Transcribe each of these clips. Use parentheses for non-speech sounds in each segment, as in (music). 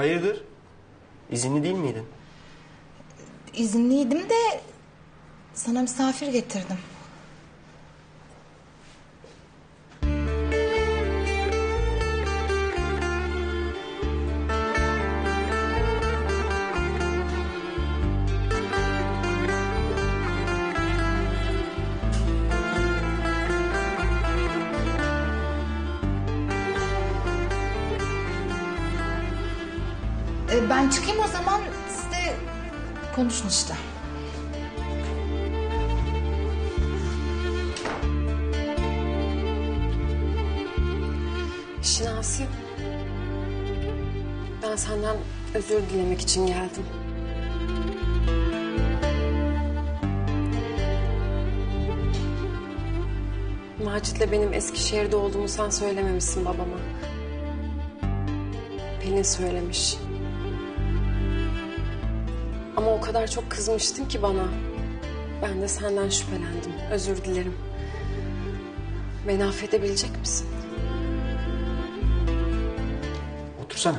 Hayırdır? İzinli değil miydin? İzinliydim de sana misafir getirdim. Ben çıkayım o zaman siz de konuşun işte. Şinasi. Ben senden özür dilemek için geldim. Macit'le benim Eskişehir'de olduğumu sen söylememişsin babama. Pelin söylemiş. Ama o kadar çok kızmıştın ki bana. Ben de senden şüphelendim. Özür dilerim. Beni affedebilecek misin? Otursana.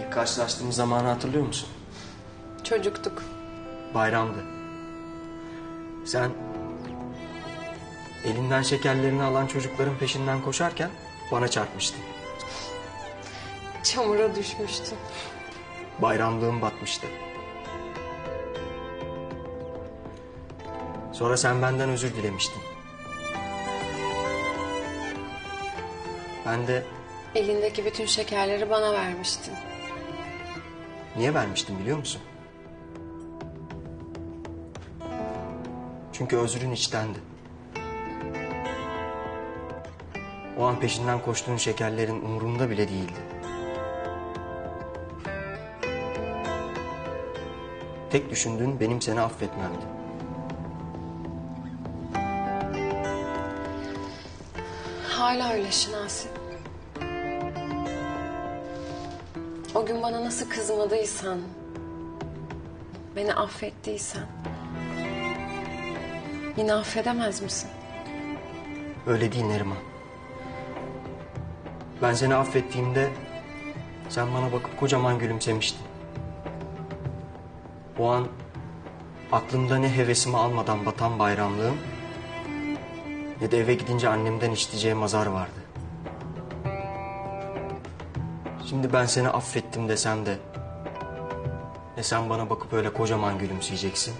İlk karşılaştığımız zamanı hatırlıyor musun? Çocuktuk. Bayramdı. Sen elinden şekerlerini alan çocukların peşinden koşarken bana çarpmıştın. Çamura düşmüştün. Bayramlığım batmıştı. Sonra sen benden özür dilemiştin. Ben de Elindeki bütün şekerleri bana vermiştin. niye vermiştim biliyor musun? Çünkü özrün içtendi. O an peşinden koştuğun şekerlerin umurumda bile değildi. Tek düşündüğün benim seni affetmemdi. Hala öyle Şinasi. O gün bana nasıl kızmadıysan, beni affettiysen... ...yine affedemez misin? Öyle değil Neriman. Ben seni affettiğimde sen bana bakıp kocaman gülümsemiştin. O an aklımda ne hevesimi almadan batan bayramlığım ne de eve gidince annemden isteyeceğim azar vardı. Şimdi ben seni affettim desem de ne sen bana bakıp öyle kocaman gülümseyeceksin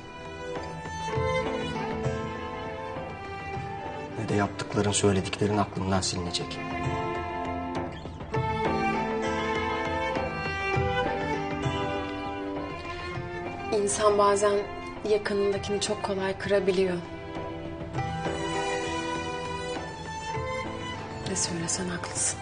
ne de yaptıkların söylediklerin aklımdan silinecek. İnsan bazen yakınındakini çok kolay kırabiliyor. Ne söylesen haklısın.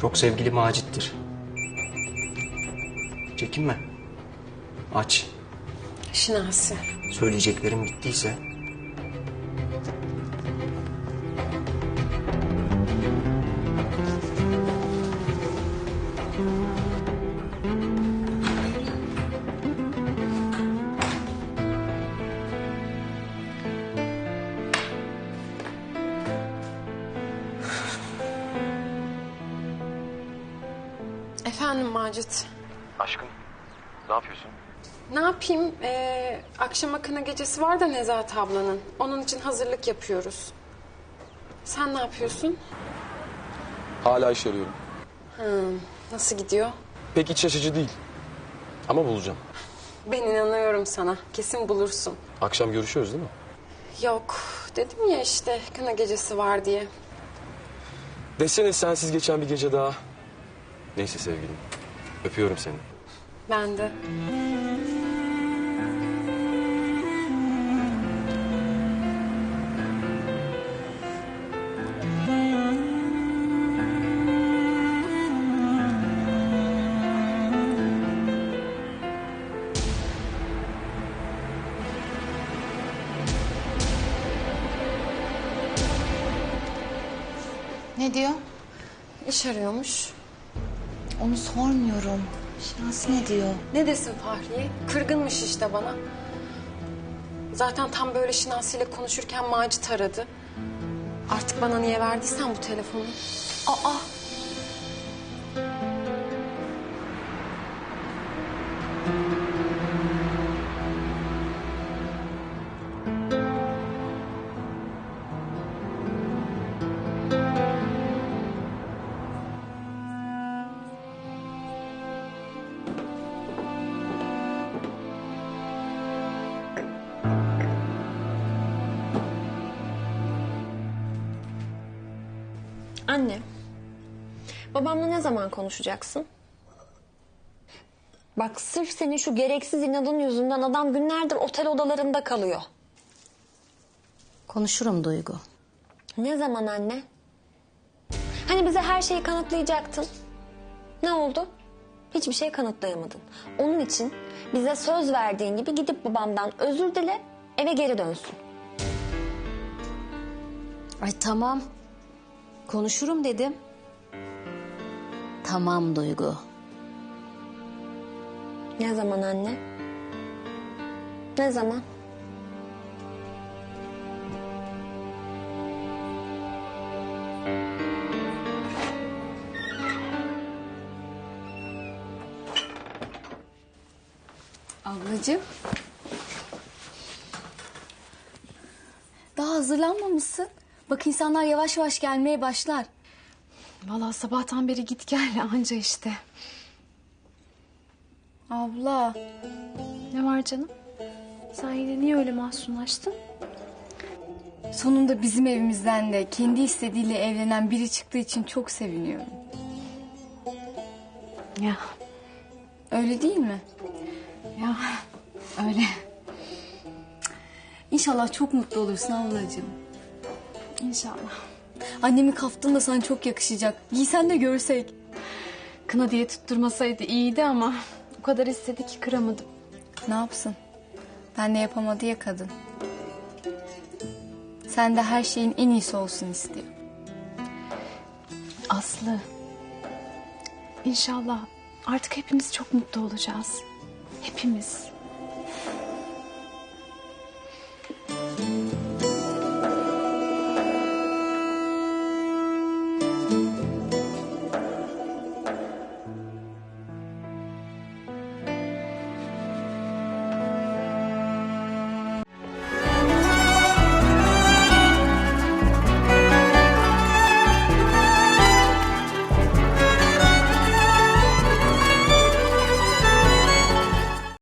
Çok sevgili Macit'tir. Çekinme. Aç. Şinasi. Söyleyeceklerim bittiyse Efendim Macit. Aşkım, ne yapıyorsun? Ne yapayım? Ee, akşama kına gecesi var da Nezahat ablanın. Onun için hazırlık yapıyoruz. Sen ne yapıyorsun? Hala iş arıyorum. Nasıl gidiyor? Pek iç açıcı değil. Ama bulacağım. Ben inanıyorum sana. Kesin bulursun. Akşam görüşüyoruz değil mi? Yok. Dedim ya işte kına gecesi var diye. Desene sensiz geçen bir gece daha. Neyse sevgilim. Öpüyorum seni. Ben de. Ne diyor? İş arıyormuş. Onu sormuyorum. Şinasi ne diyor? Ne desin Fahriye? Kırgınmış işte bana. Zaten tam böyle Şinasi ile konuşurken Macit aradı. Artık bana niye verdiysen bu telefonu. Aa! Anne, babamla ne zaman konuşacaksın? Bak sırf senin şu gereksiz inadın yüzünden adam günlerdir otel odalarında kalıyor. Konuşurum Duygu. Ne zaman anne? Hani bize her şeyi kanıtlayacaktın. Ne oldu? Hiçbir şey kanıtlayamadın. Onun için bize söz verdiğin gibi gidip babamdan özür dile, eve geri dönsün. Ay tamam. Konuşurum dedim. Tamam Duygu. Ne zaman anne? Ne zaman? Ablacığım. Daha hazırlanmamışsın. Bak insanlar yavaş yavaş gelmeye başlar. Vallahi sabahtan beri git gel (laughs) anca işte. Abla. Ne var canım? Sen yine niye öyle mahzunlaştın? Sonunda bizim evimizden de kendi istediğiyle evlenen biri çıktığı için çok seviniyorum. Ya Öyle değil mi? ya öyle. İnşallah çok mutlu olursun ablacığım. İnşallah. Annemin kaftığında sana çok yakışacak. Giysen de görsek. Kına diye tutturmasaydı iyiydi ama o kadar istedi ki kıramadım. Ne yapsın? Ben de yapamadı ya kadın. Sen de her şeyin en iyisi olsun istiyor. Aslı. İnşallah artık hepimiz çok mutlu olacağız. Hepimiz.